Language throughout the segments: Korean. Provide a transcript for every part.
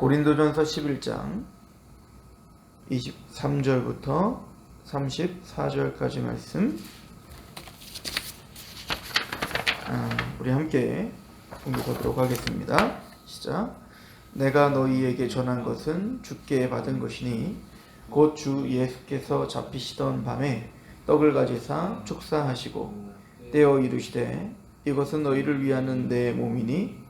고린도전서 11장 23절부터 34절까지 말씀 아, 우리 함께 공부하도록 하겠습니다. 시작. 내가 너희에게 전한 것은 주께 받은 것이니 곧 주 예수께서 잡히시던 밤에 떡을 가지사 축사하시고 떼어 이르시되 이것은 너희를 위하는 내 몸이니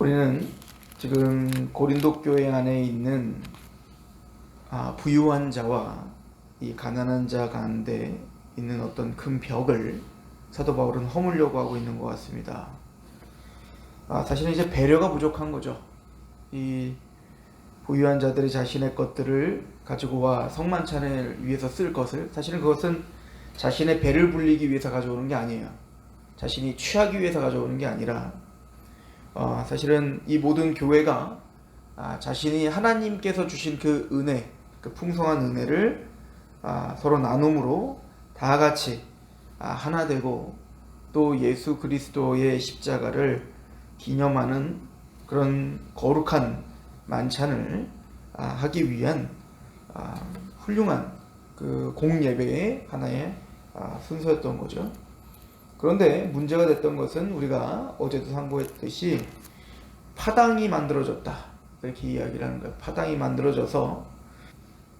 우리는 지금 고린도 교회 안에 있는 아, 부유한 자와 이 가난한 자 가운데 있는 어떤 큰 벽을 사도 바울은 허물려고 하고 있는 것 같습니다. 아, 사실은 이제 배려가 부족한 거죠. 이 부유한 자들이 자신의 것들을 가지고 와 성만찬을 위해서 쓸 것을 사실은 그것은 자신의 배를 불리기 위해서 가져오는 게 아니에요. 자신이 취하기 위해서 가져오는 게 아니라 어, 사실은 이 모든 교회가 아, 자신이 하나님께서 주신 그 은혜, 그 풍성한 은혜를 아, 서로 나눔으로 다 같이 아, 하나 되고 또 예수 그리스도의 십자가를 기념하는 그런 거룩한 만찬을 아, 하기 위한 아, 훌륭한 그 공예배의 하나의 아, 순서였던 거죠. 그런데 문제가 됐던 것은 우리가 어제도 상고했듯이 파당이 만들어졌다. 이렇게 이야기를 하는 거예요. 파당이 만들어져서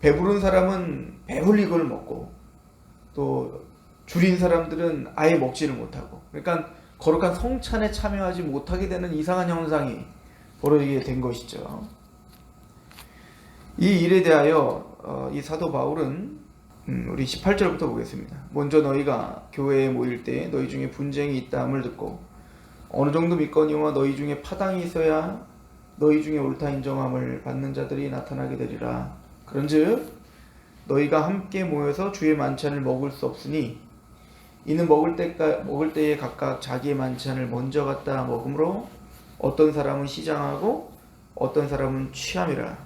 배부른 사람은 배불리 걸 먹고 또 줄인 사람들은 아예 먹지를 못하고 그러니까 거룩한 성찬에 참여하지 못하게 되는 이상한 현상이 벌어지게 된 것이죠. 이 일에 대하여 어, 이 사도 바울은 음, 우리 18절부터 보겠습니다. 먼저 너희가 교회에 모일 때 너희 중에 분쟁이 있다함을 듣고 어느 정도 믿거니와 너희 중에 파당이 있어야 너희 중에 옳다 인정함을 받는 자들이 나타나게 되리라. 그런즉 너희가 함께 모여서 주의 만찬을 먹을 수 없으니 이는 먹을 때가 먹을 때에 각각 자기의 만찬을 먼저 갖다 먹으므로 어떤 사람은 시장하고 어떤 사람은 취함이라.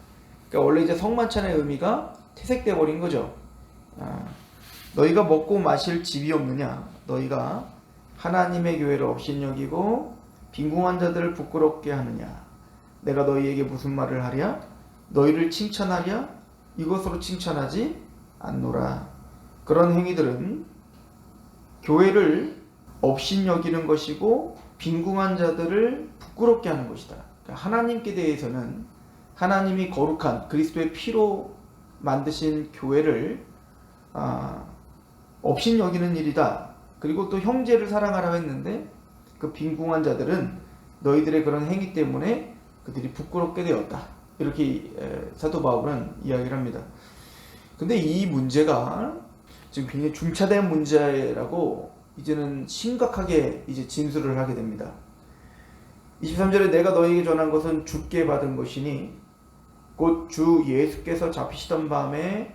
그러니까 원래 이제 성만찬의 의미가 퇴색돼 버린 거죠. 아, 너희가 먹고 마실 집이 없느냐? 너희가 하나님의 교회를 업신여기고 빈궁한 자들을 부끄럽게 하느냐? 내가 너희에게 무슨 말을 하랴? 너희를 칭찬하랴? 이것으로 칭찬하지 않노라. 그런 행위들은 교회를 업신여기는 것이고 빈궁한 자들을 부끄럽게 하는 것이다. 그러니까 하나님께 대해서는 하나님이 거룩한 그리스도의 피로 만드신 교회를 아, 업신 여기는 일이다. 그리고 또 형제를 사랑하라고 했는데 그 빈궁한 자들은 너희들의 그런 행위 때문에 그들이 부끄럽게 되었다. 이렇게 사도 바울은 이야기를 합니다. 근데 이 문제가 지금 굉장히 중차대한 문제라고 이제는 심각하게 이제 진술을 하게 됩니다. 23절에 내가 너희에게 전한 것은 주께 받은 것이니 곧 주 예수께서 잡히시던 밤에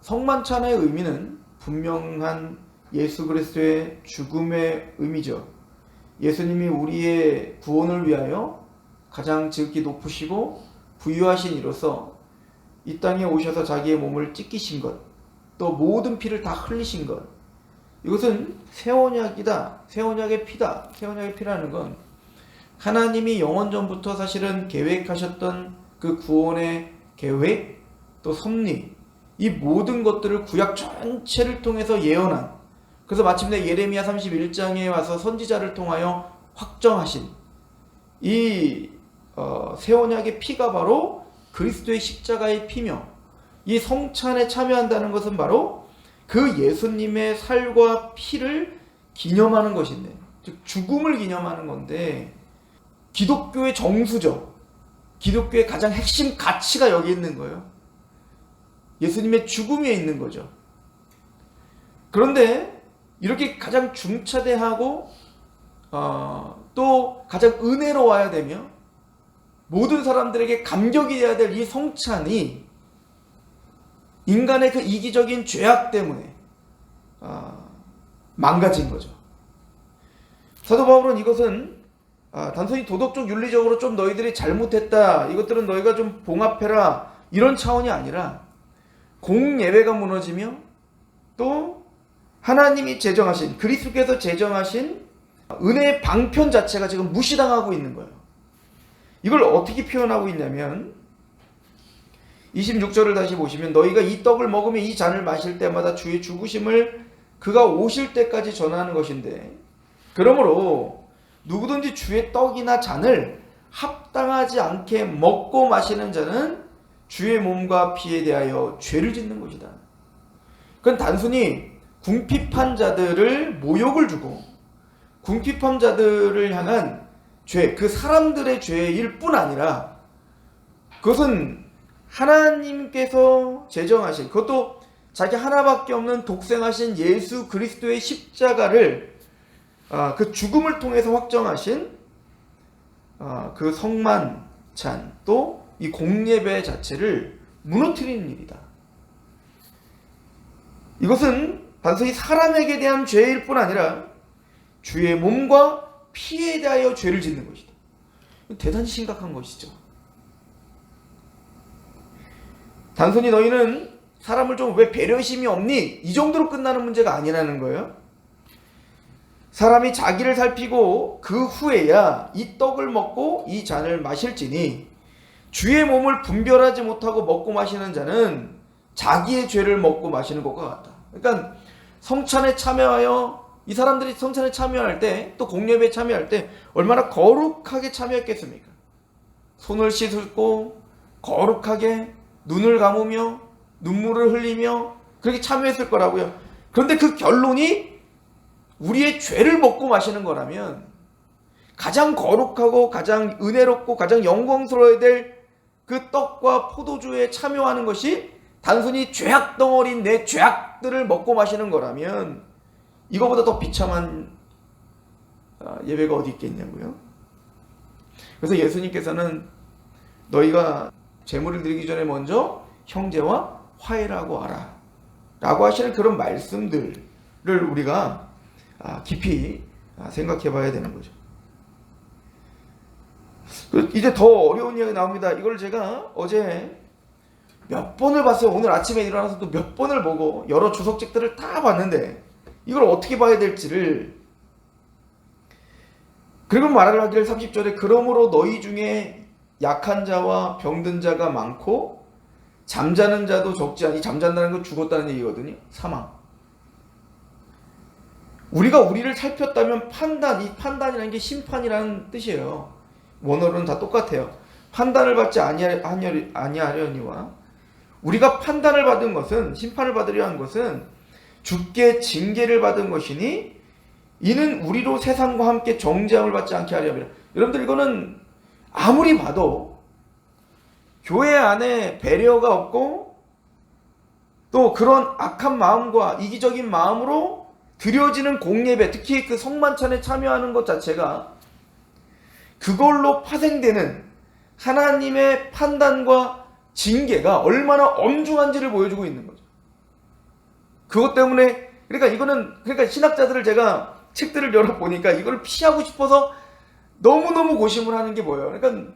성만찬의 의미는 분명한 예수 그리스도의 죽음의 의미죠. 예수님이 우리의 구원을 위하여 가장 지극히 높으시고 부유하신 이로서 이 땅에 오셔서 자기의 몸을 찢기신 것, 또 모든 피를 다 흘리신 것. 이것은 새 언약이다. 새 언약의 피다. 새 언약의 피라는 건 하나님이 영원 전부터 사실은 계획하셨던 그 구원의 계획, 또 섭리, 이 모든 것들을 구약 전체를 통해서 예언한 그래서 마침내 예레미야 31장에 와서 선지자를 통하여 확정하신 이 어, 새 언약의 피가 바로 그리스도의 십자가의 피며 이 성찬에 참여한다는 것은 바로 그 예수님의 살과 피를 기념하는 것인데 즉 죽음을 기념하는 건데 기독교의 정수죠. 기독교의 가장 핵심 가치가 여기 있는 거예요. 예수님의 죽음에 있는 거죠. 그런데 이렇게 가장 중차대하고 어, 또 가장 은혜로워야 되며 모든 사람들에게 감격이 돼야 될 이 성찬이 인간의 그 이기적인 죄악 때문에 어, 망가진 거죠. 사도 바울은 이것은 아, 단순히 도덕적 윤리적으로 좀 너희들이 잘못했다 이것들은 너희가 좀 봉합해라 이런 차원이 아니라 공예배가 무너지며 또 하나님이 제정하신 그리스도께서 제정하신 은혜의 방편 자체가 지금 무시당하고 있는 거예요. 이걸 어떻게 표현하고 있냐면 26절을 다시 보시면 너희가 이 떡을 먹으며 이 잔을 마실 때마다 주의 죽으심을 그가 오실 때까지 전하는 것인데 그러므로 누구든지 주의 떡이나 잔을 합당하지 않게 먹고 마시는 자는 주의 몸과 피에 대하여 죄를 짓는 것이다. 그건 단순히 궁핍한 자들을 모욕을 주고 궁핍한 자들을 향한 죄, 그 사람들의 죄일 뿐 아니라 그것은 하나님께서 제정하신 그것도 자기 하나밖에 없는 독생하신 예수 그리스도의 십자가를 아, 그 죽음을 통해서 확정하신 아, 그 성만찬 또 이 공예배 자체를 무너뜨리는 일이다. 이것은 단순히 사람에게 대한 죄일 뿐 아니라 주의 몸과 피에 대하여 죄를 짓는 것이다. 대단히 심각한 것이죠. 단순히 너희는 사람을 좀 왜 배려심이 없니? 이 정도로 끝나는 문제가 아니라는 거예요. 사람이 자기를 살피고 그 후에야 이 떡을 먹고 이 잔을 마실지니 주의 몸을 분별하지 못하고 먹고 마시는 자는 자기의 죄를 먹고 마시는 것과 같다. 그러니까 성찬에 참여하여 이 사람들이 성찬에 참여할 때 또 공예배에 참여할 때 얼마나 거룩하게 참여했겠습니까? 손을 씻고 거룩하게 눈을 감으며 눈물을 흘리며 그렇게 참여했을 거라고요. 그런데 그 결론이 우리의 죄를 먹고 마시는 거라면 가장 거룩하고 가장 은혜롭고 가장 영광스러워야 될 그 떡과 포도주에 참여하는 것이 단순히 죄악 덩어리인 내 죄악들을 먹고 마시는 거라면 이거보다 더 비참한 아, 예배가 어디 있겠냐고요. 그래서 예수님께서는 너희가 제물을 드리기 전에 먼저 형제와 화해라고 하라. 라고 하시는 그런 말씀들을 우리가 아, 깊이 아, 생각해 봐야 되는 거죠. 그 이제 더 어려운 이야기 나옵니다. 이걸 제가 어제 몇 번을 봤어요. 오늘 아침에 일어나서 또몇 번을 보고 여러 주석책들을 다 봤는데 이걸 어떻게 봐야 될지를 그리고 말을 하기를 30절에 그러므로 너희 중에 약한 자와 병든 자가 많고 잠자는 자도 적지 않니 잠잔다는 건 죽었다는 얘기거든요. 사망. 우리가 우리를 살폈다면 판단, 이 판단이라는 게 심판이라는 뜻이에요. 원어로는 다 똑같아요. 판단을 받지 아니하려니와 우리가 판단을 받은 것은 심판을 받으려 한 것은 죽게 징계를 받은 것이니 이는 우리로 세상과 함께 정죄함을 받지 않게 하려면 여러분들 이거는 아무리 봐도 교회 안에 배려가 없고 또 그런 악한 마음과 이기적인 마음으로 드려지는 공예배, 특히 그 성만찬에 참여하는 것 자체가 그걸로 파생되는 하나님의 판단과 징계가 얼마나 엄중한지를 보여주고 있는 거죠. 그것 때문에 그러니까 이거는 그러니까 신학자들을 제가 책들을 열어 보니까 이걸 피하고 싶어서 너무 너무 고심을 하는 게 뭐예요. 그러니까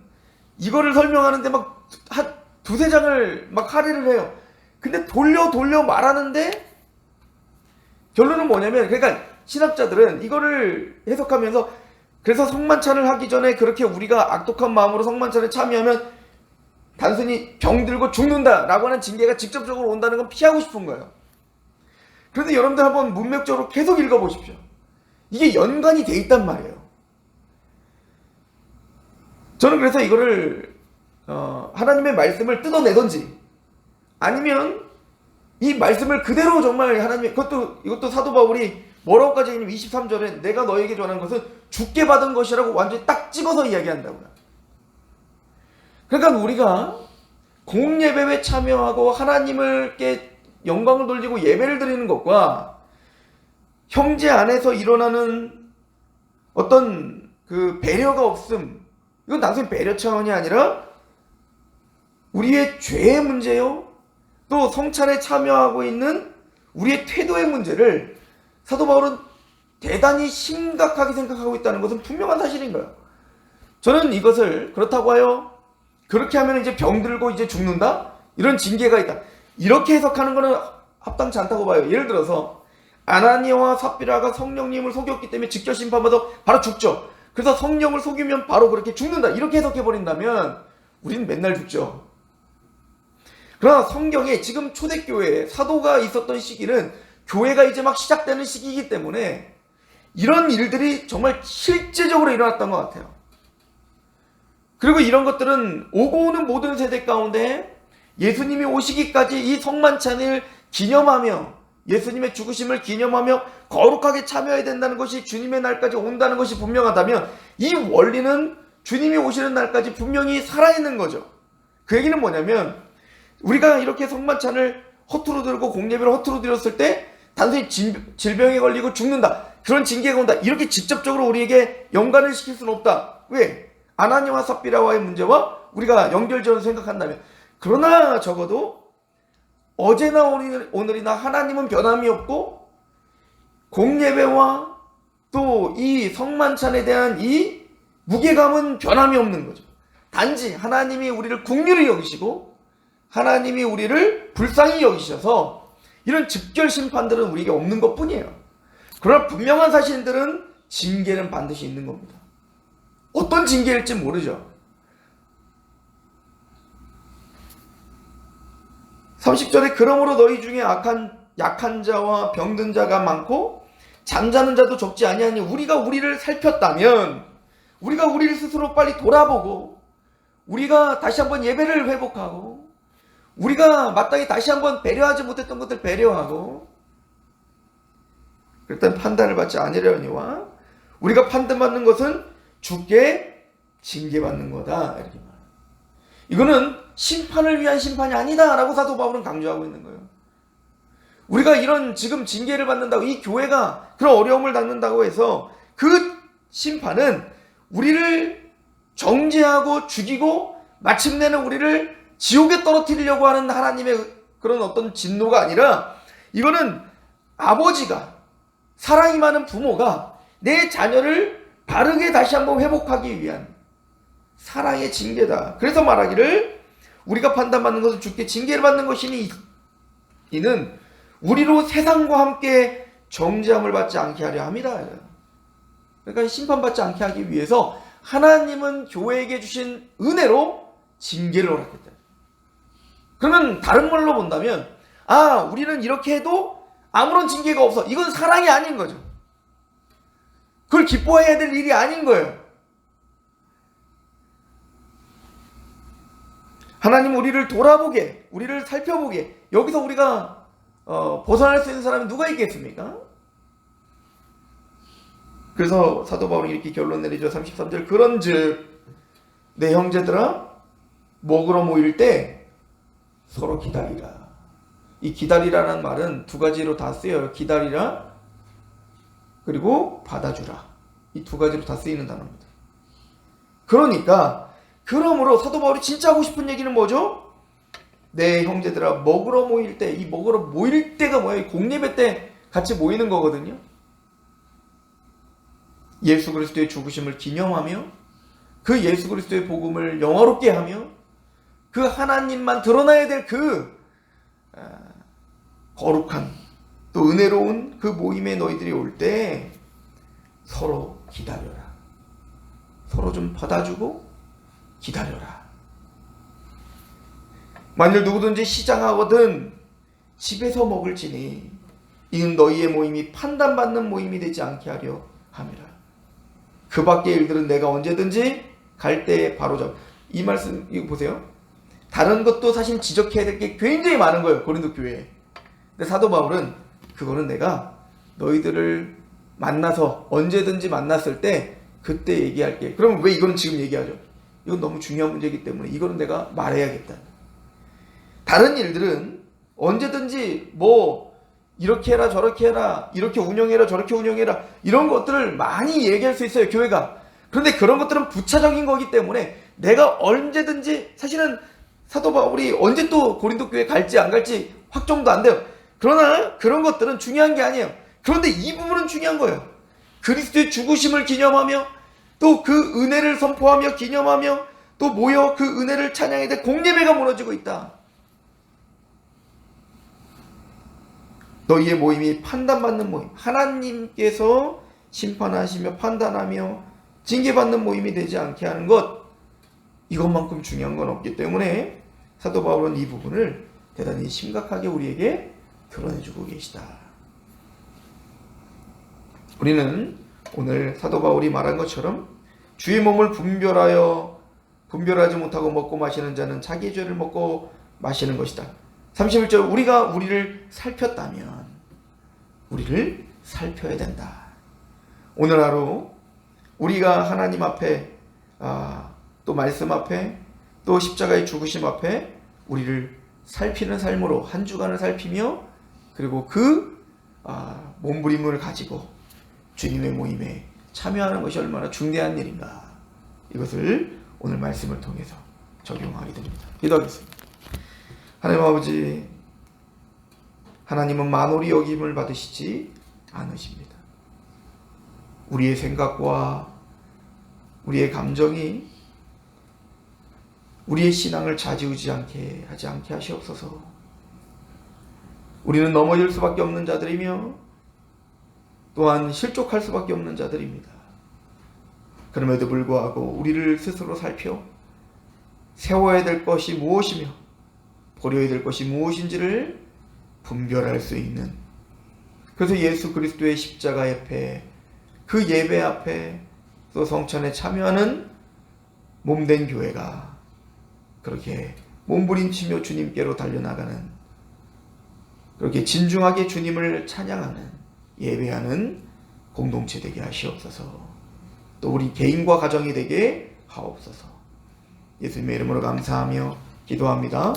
이거를 설명하는데 막 한 두세 장을 막 할애를 해요. 근데 돌려 돌려 말하는데 결론은 뭐냐면 그러니까 신학자들은 이거를 해석하면서 그래서 성만찬을 하기 전에 그렇게 우리가 악독한 마음으로 성만찬에 참여하면 단순히 병들고 죽는다라고 하는 징계가 직접적으로 온다는 건 피하고 싶은 거예요. 그런데 여러분들 한번 문맥적으로 계속 읽어보십시오. 이게 연관이 돼 있단 말이에요. 저는 그래서 이거를 어, 하나님의 말씀을 뜯어내던지 아니면 이 말씀을 그대로 정말 하나님 그것도 이것도 사도 바울이 뭐라고까지 했냐면 23절에 내가 너에게 전한 것은 죽게 받은 것이라고 완전히 딱 찍어서 이야기한다고요. 그러니까 우리가 공예배에 참여하고 하나님을께 영광을 돌리고 예배를 드리는 것과 형제 안에서 일어나는 어떤 그 배려가 없음 이건 단순히 배려 차원이 아니라 우리의 죄의 문제요 또 성찬에 참여하고 있는 우리의 태도의 문제를 사도 바울은 대단히 심각하게 생각하고 있다는 것은 분명한 사실인 거예요. 저는 이것을 그렇다고 하여 그렇게 하면 이제 병들고 이제 죽는다? 이런 징계가 있다. 이렇게 해석하는 것은 합당치 않다고 봐요. 예를 들어서 아나니아와 삽비라가 성령님을 속였기 때문에 직접 심판받아 바로 죽죠. 그래서 성령을 속이면 바로 그렇게 죽는다. 이렇게 해석해 버린다면 우리는 맨날 죽죠. 그러나 성경에 지금 초대교회에 사도가 있었던 시기는 교회가 이제 막 시작되는 시기이기 때문에 이런 일들이 정말 실제적으로 일어났던 것 같아요. 그리고 이런 것들은 오고 오는 모든 세대 가운데 예수님이 오시기까지 이 성만찬을 기념하며 예수님의 죽으심을 기념하며 거룩하게 참여해야 된다는 것이 주님의 날까지 온다는 것이 분명하다면 이 원리는 주님이 오시는 날까지 분명히 살아있는 거죠. 그 얘기는 뭐냐면 우리가 이렇게 성만찬을 허투루 들고 공예배를 허투루 들었을 때 단순히 진, 질병에 걸리고 죽는다. 그런 징계가 온다. 이렇게 직접적으로 우리에게 연관을 시킬 수는 없다. 왜? 아나니와 삽비라와의 문제와 우리가 연결지어서 생각한다면 그러나 적어도 어제나 오늘, 오늘이나 하나님은 변함이 없고 공예배와 또 이 성만찬에 대한 이 무게감은 변함이 없는 거죠. 단지 하나님이 우리를 국률이 여기시고 하나님이 우리를 불쌍히 여기셔서 이런 즉결 심판들은 우리에게 없는 것 뿐이에요. 그러나 분명한 사실들은 징계는 반드시 있는 겁니다. 어떤 징계일지 모르죠. 30절에 그러므로 너희 중에 악한 약한 자와 병든 자가 많고 잠자는 자도 적지 아니하니 우리가 우리를 살폈다면 우리가 우리를 스스로 빨리 돌아보고 우리가 다시 한번 예배를 회복하고 우리가 마땅히 다시 한번 배려하지 못했던 것들 배려하고 일단 판단을 받지 아니려니와 우리가 판단받는 것은 죽게 징계받는 거다 이렇게 말. 이거는 심판을 위한 심판이 아니다라고 사도 바울은 강조하고 있는 거예요. 우리가 이런 지금 징계를 받는다고 이 교회가 그런 어려움을 당는다고 해서 그 심판은 우리를 정죄하고 죽이고 마침내는 우리를 지옥에 떨어뜨리려고 하는 하나님의 그런 어떤 진노가 아니라 이거는 아버지가 사랑이 많은 부모가 내 자녀를 바르게 다시 한번 회복하기 위한 사랑의 징계다. 그래서 말하기를 우리가 판단받는 것은 죽게 징계를 받는 것이니 이는 우리로 세상과 함께 정죄함을 받지 않게 하려 함이라. 그러니까 심판받지 않게 하기 위해서 하나님은 교회에게 주신 은혜로 징계를 허락했다. 그러면 다른 말로 본다면 아 우리는 이렇게 해도 아무런 징계가 없어. 이건 사랑이 아닌 거죠. 그걸 기뻐해야 될 일이 아닌 거예요. 하나님 우리를 돌아보게, 우리를 살펴보게, 여기서 우리가 어, 벗어날 수 있는 사람이 누가 있겠습니까? 그래서 사도 바울이 이렇게 결론 내리죠. 33절. 그런즉 내 형제들아 먹으러 모일 때 서로 기다리라. 이 기다리라는 말은 두 가지로 다 쓰여요. 기다리라 그리고 받아주라. 이 두 가지로 다 쓰이는 단어입니다. 그러니까 그러므로 사도 바울이 진짜 하고 싶은 얘기는 뭐죠? 내 형제들아 먹으러 모일 때 이 먹으러 모일 때가 뭐야? 공예배 때 같이 모이는 거거든요. 예수 그리스도의 죽으심을 기념하며 그 예수 그리스도의 복음을 영화롭게 하며 그 하나님만 드러나야 될 그 거룩한 또 은혜로운 그 모임에 너희들이 올 때 서로 기다려라. 서로 좀 받아주고 기다려라. 만일 누구든지 시장하거든 집에서 먹을지니 이는 너희의 모임이 판단받는 모임이 되지 않게 하려 함이라. 그 밖의 일들은 내가 언제든지 갈 때에 바로 잡. 이 말씀 이거 보세요. 다른 것도 사실 지적해야 될 게 굉장히 많은 거예요. 고린도 교회에. 근데 사도 바울은 그거는 내가 너희들을 만나서 언제든지 만났을 때 그때 얘기할게. 그러면 왜 이거는 지금 얘기하죠? 이건 너무 중요한 문제이기 때문에 이거는 내가 말해야겠다. 다른 일들은 언제든지 뭐 이렇게 해라 저렇게 해라 이렇게 운영해라 저렇게 운영해라 이런 것들을 많이 얘기할 수 있어요 교회가 그런데 그런 것들은 부차적인 거기 때문에 내가 언제든지 사실은 사도 바울이 언제 또 고린도 교회 갈지 안 갈지 확정도 안 돼요. 그러나 그런 것들은 중요한 게 아니에요. 그런데 이 부분은 중요한 거예요. 그리스도의 죽으심을 기념하며 또 그 은혜를 선포하며 기념하며 또 모여 그 은혜를 찬양해야 될 공예배가 무너지고 있다. 너희의 모임이 판단받는 모임, 하나님께서 심판하시며 판단하며 징계받는 모임이 되지 않게 하는 것, 이것만큼 중요한 건 없기 때문에 사도 바울은 이 부분을 대단히 심각하게 우리에게 드러내주고 계시다. 우리는 오늘 사도 바울이 말한 것처럼 주의 몸을 분별하여 분별하지 못하고 먹고 마시는 자는 자기 죄를 먹고 마시는 것이다. 31절 우리가 우리를 살폈다면 우리를 살펴야 된다. 오늘 하루 우리가 하나님 앞에 아, 또 말씀 앞에 또 십자가의 죽으심 앞에 우리를 살피는 삶으로 한 주간을 살피며 그리고 그 아, 몸부림을 가지고 주님의 모임에 참여하는 것이 얼마나 중대한 일인가 이것을 오늘 말씀을 통해서 적용하게 됩니다. 기도하겠습니다. 하나님 아버지, 하나님은 만홀이 여김을 받으시지 않으십니다. 우리의 생각과 우리의 감정이 우리의 신앙을 좌지우지 않게 하지 않게 하시옵소서. 우리는 넘어질 수밖에 없는 자들이며 또한 실족할 수밖에 없는 자들입니다. 그럼에도 불구하고 우리를 스스로 살펴 세워야 될 것이 무엇이며 버려야 될 것이 무엇인지를 분별할 수 있는 그래서 예수 그리스도의 십자가 옆에 그 예배 앞에 또 성찬에 참여하는 몸된 교회가 그렇게 몸부림치며 주님께로 달려나가는 그렇게 진중하게 주님을 찬양하는 예배하는 공동체 되게 하시옵소서 또 우리 개인과 가정이 되게 하옵소서 예수님의 이름으로 감사하며 기도합니다.